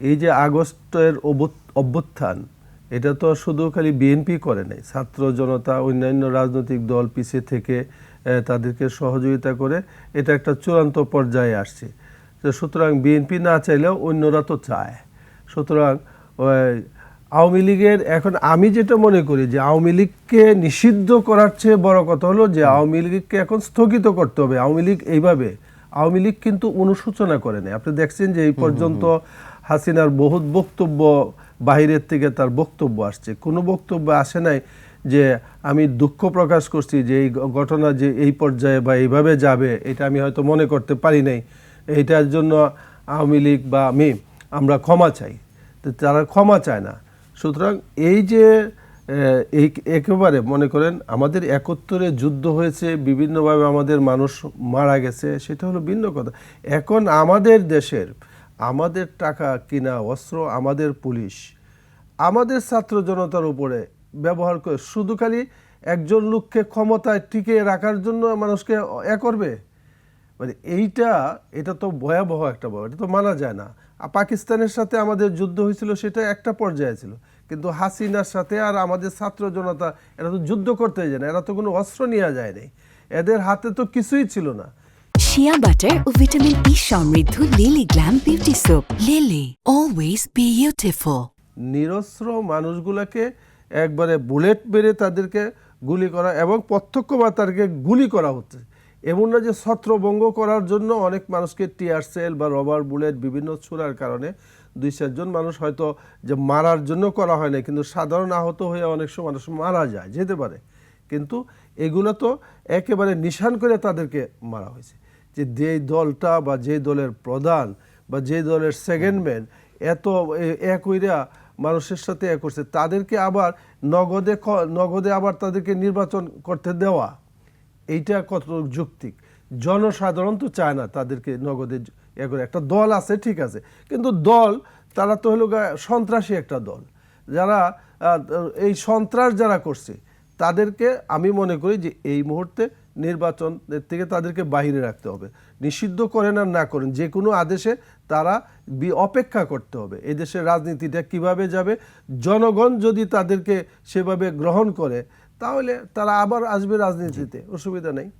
এই যে আগস্টের অভ্যুত- অভ্যুত্থান এটা তো শুধু খালি বিএনপি করে নাই ছাত্র জনতা অন্যান্য রাজনৈতিক দল পিছিয়ে থেকে তাদেরকে সহযোগিতা করে এটা একটা চূড়ান্ত পর্যায়ে আসছে। তো সুতরাং বিএনপি না চাইলেও অন্যরা তো চায়। সুতরাং আওয়ামী লীগের এখন আমি যেটা মনে করি যে আওয়ামী লীগকে নিষিদ্ধ করার চেয়ে বড় কথা হলো যে আওয়ামী লীগকে এখন স্থগিত করতে হবে। আওয়ামী লীগ এইভাবে আওয়ামী লীগ কিন্তু অনুশোচনা করে নাই। আপনি দেখছেন যে এই পর্যন্ত হাসিনার বহুত বক্তব্য বাহিরের থেকে তার বক্তব্য আসছে। কোনো বক্তব্য আসে নাই যে আমি দুঃখ প্রকাশ করছি যে এই ঘটনা যে এই পর্যায়ে বা এইভাবে যাবে, এটা আমি হয়তো মনে করতে পারি নাই। এইটার জন্য আওয়ামী লীগ বা আমি, আমরা ক্ষমা চাই। তো তারা ক্ষমা চায় না। সুতরাং এই যে এই একেবারে মনে করেন আমাদের একত্তরে যুদ্ধ হয়েছে, বিভিন্নভাবে আমাদের মানুষ মারা গেছে, সেটা হলো ভিন্ন কথা। এখন আমাদের দেশের আমাদের টাকা কিনা অস্ত্র, আমাদের পুলিশ। আমাদের ছাত্র জনতার উপরে ব্যবহার করে শুধু খালি একজন লোককে ক্ষমতায় টিকিয়ে রাখার জন্য মানুষকে এ করবে? মানে এইটা, এটা তো ভয়াবহ একটা ব্যাপার, এটা তো মানা যায় না। পাকিস্তানের সাথে আমাদের যুদ্ধ হয়েছিল, সেটা একটা পর্যায়ে ছিল। কিন্তু হাসিনার সাথে আর আমাদের ছাত্র জনতা, এরা তো যুদ্ধ করতে যায় না, এরা তো কোনো অস্ত্র নেওয়া যায় নাই। এদের হাতে তো কিছুই ছিল না। শিয়া বাটার ও ভিটামিন ই সমৃদ্ধ Lily glam beauty soap Lily always beautiful নিরস্ত্র মানুষগুলোকে একবারে বুলেট মেরে তাদেরকে গুলি করা এবং প্রত্যক্ষ বা তাদেরকে গুলি করা হচ্ছে। এমন না যে ছত্রভঙ্গ করার জন্য অনেক মানুষকে টিয়ার সেল বা রবার বুলেট বিভিন্ন ছোড়ার কারণে দুই চারজন মানুষ হয়তো যে মারার জন্য করা হয় না কিন্তু সাধারণ আহত হয়ে অনেক সময় মানুষ মারা যায়, যেতে পারে। কিন্তু এগুলো তো একেবারে নিশান করে তাদেরকে মারা হয়েছে। যে যেই দলটা বা যে দলের প্রধান বা যে দলের সেকেন্ড ম্যান এত এক হইরা মানুষের সাথে এক করছে, তাদেরকে আবার নগদে নগদে আবার তাদেরকে নির্বাচন করতে দেওয়া, এইটা কত যুক্তিক জনসাধারণ তো চায় না তাদেরকে নগদে এ করে, একটা দল আছে, ঠিক আছে, কিন্তু দল, তারা তো হলো সন্ত্রাসী একটা দল। যারা এই সন্ত্রাস যারা করছে, তাদেরকে আমি মনে করি যে এই মুহূর্তে নির্বাচনের থেকে তাদেরকে বাহিরে রাখতে হবে। নিষিদ্ধ করেন আর না করেন, যে কোনো আদেশে তারা বি- অপেক্ষা করতে হবে। এদেশের দেশের রাজনীতিটা কীভাবে যাবে? জনগণ যদি তাদেরকে সেভাবে গ্রহণ করে, তাহলে তারা আবার আসবে রাজনীতিতে। অসুবিধা নেই।